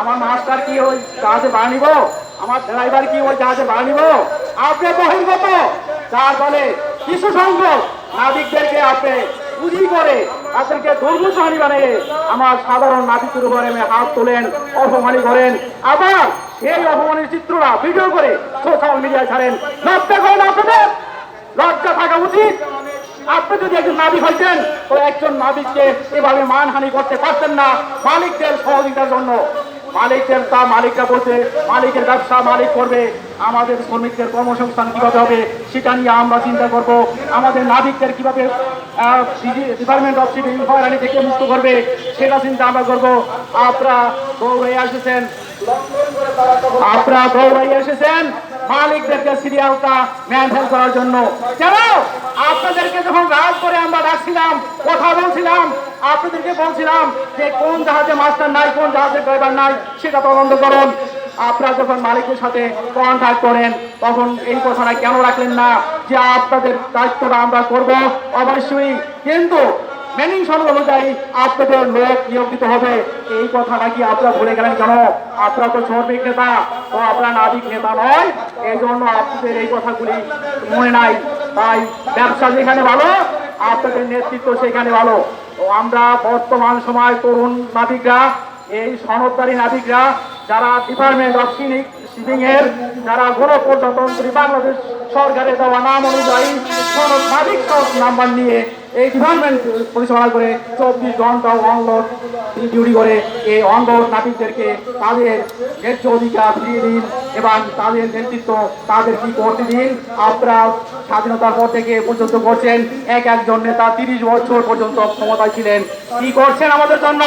আমার মাস্টার কি ওই জাহাজে ভাড়া নিব? আমার ড্রাইভার কি ওই জাহাজে ভাড়া নিব? আপনি বহির্গত যার ফলে কিছু সংখ্যক নাবিকদেরকে আপনি পুঁজি করে তাদেরকে দুর্বুসাহানি বানিয়ে আমার সাধারণ নাবিকের উপরে হাত তোলেন, অপমানি করেন। আবার সেই অপমানের চিত্ররা ভিডিও করে সোশ্যাল মিডিয়ায় ছাড়েন। লজ্জা করেন আপনাদের? লজ্জা থাকা উচিত। আপনি যদি একজন নাবিক হইতেন, তো একজন নাবিককে এভাবে মানহানি করতে পারতেন না। মালিকদের সহযোগিতার জন্য মালিকদের তা মালিকরা বলছে, মালিকের ব্যবসা মালিক করবে, আমাদের শ্রমিকদের কর্মসংস্থান কীভাবে হবে সেটা নিয়ে আমরা চিন্তা করব। আমাদের নাবিকদের কীভাবে ডিপার্টমেন্ট অফ সিভিল ইনফায়ারি থেকে মুক্ত করবে সেটা চিন্তা আমরা করব। আপনারা দৌড়ে এসেছেন আপনারা দৌড়াই এসেছেন মালিকদেরকে সিরিয়ালটা মেনটেন করার জন্য। কেন আপনাদেরকে যখন রাজ করে আমরা ডাকছিলাম, কথা বলছিলাম, আপনাদেরকে বলছিলাম যে কোন জাহাজে মাস্টার নাই, কোন জাহাজে ড্রাইভার নাই, সেটা তদন্ত করুন। আপনারা যখন মালিকের সাথে কন্ট্যাক্ট করেন, তখন এই কথাটা কেন রাখলেন না যে আপনাদের দায়িত্বটা আমরা করব? অবশ্যই। কিন্তু মেনিং সনদ অনুযায়ী আপনাদের লোক নিয়োগ দিতে হবে। এই কথাটা কি আপনারা ভুলে গেলেন কেন? আপনারা তো শ্রমিক নেতা, তো আপনারা নাবিক নেতা নয়। এই জন্য আপনাদের এই কথাগুলি মনে নাই। তাই ব্যবসা যেখানে ভালো, আপনাদের নেতৃত্ব সেখানে ভালো। আমরা বর্তমান সময় তরুণ নাবিকরা, এই সনদদারী নাবিকরা যারা ডিপার্টমেন্ট অফ সিনিক শিপিং এর যারা গণপ্রজাতন্ত্রী বাংলাদেশ সরকারের দেওয়া নাম অনুযায়ী সনদ নাম্বার নিয়ে এই ডিপার্টমেন্ট পরিচালনা করে চব্বিশ ঘণ্টা অনলোড ডিউটি করে। এই অনলোড নাবিকদেরকে তাদের ন্যায্য অধিকার ফিরিয়ে দিন এবং তাদের নেতৃত্ব তাদের কি করতে দিন। আপনারা স্বাধীনতার পর থেকে পর্যন্ত করছেন। এক একজন নেতা তিরিশ বছর পর্যন্ত ক্ষমতায় ছিলেন। কি করছেন আমাদের জন্য?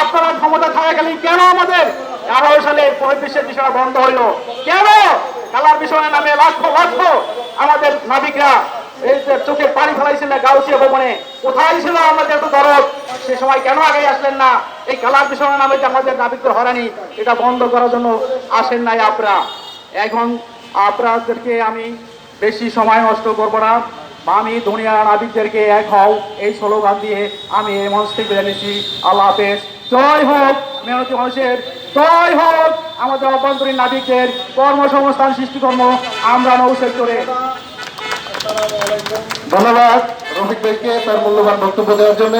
আপনারা ক্ষমতা থাকা থাকাকালীন কেন আমাদের আঠারো সালে পঁয়ত্রিশের বিষয় বন্ধ হইল। কেন? খেলার বিষয়ের নামে লক্ষ লক্ষ আমাদের নাবিকরা এই যে চোখে পানি ফেলাইছিল গাউসিয়া ভবনে। কোথায় ছিল আমাদের এত দরদ? সে সময় কেন আগে আসলেন না? এই খেলার বিষয়ের নামে যে আমাদের নাবিকদের হরানি এটা বন্ধ করার জন্য আসেন নাই আপনারা এখন আপনাদেরকে আমি বেশি সময় নষ্ট করব না। আমি দুনিয়া নাবিকদেরকে এক হও, এই স্লোগান দিয়ে আমি এই মঞ্চ থেকে জানিয়েছি আল্লাহ হাফেজ। জয় হোক, মেহনতি মানুষের জয় হোক। আমাদের অভ্যন্তরীণ নাবিকের কর্মসংস্থান, সৃষ্টিকর্ম আমরা নৌ সেক্টরে ধন্যবাদ রফিক ভাইকে তার মূল্যবান বক্তব্য দেওয়ার জন্য।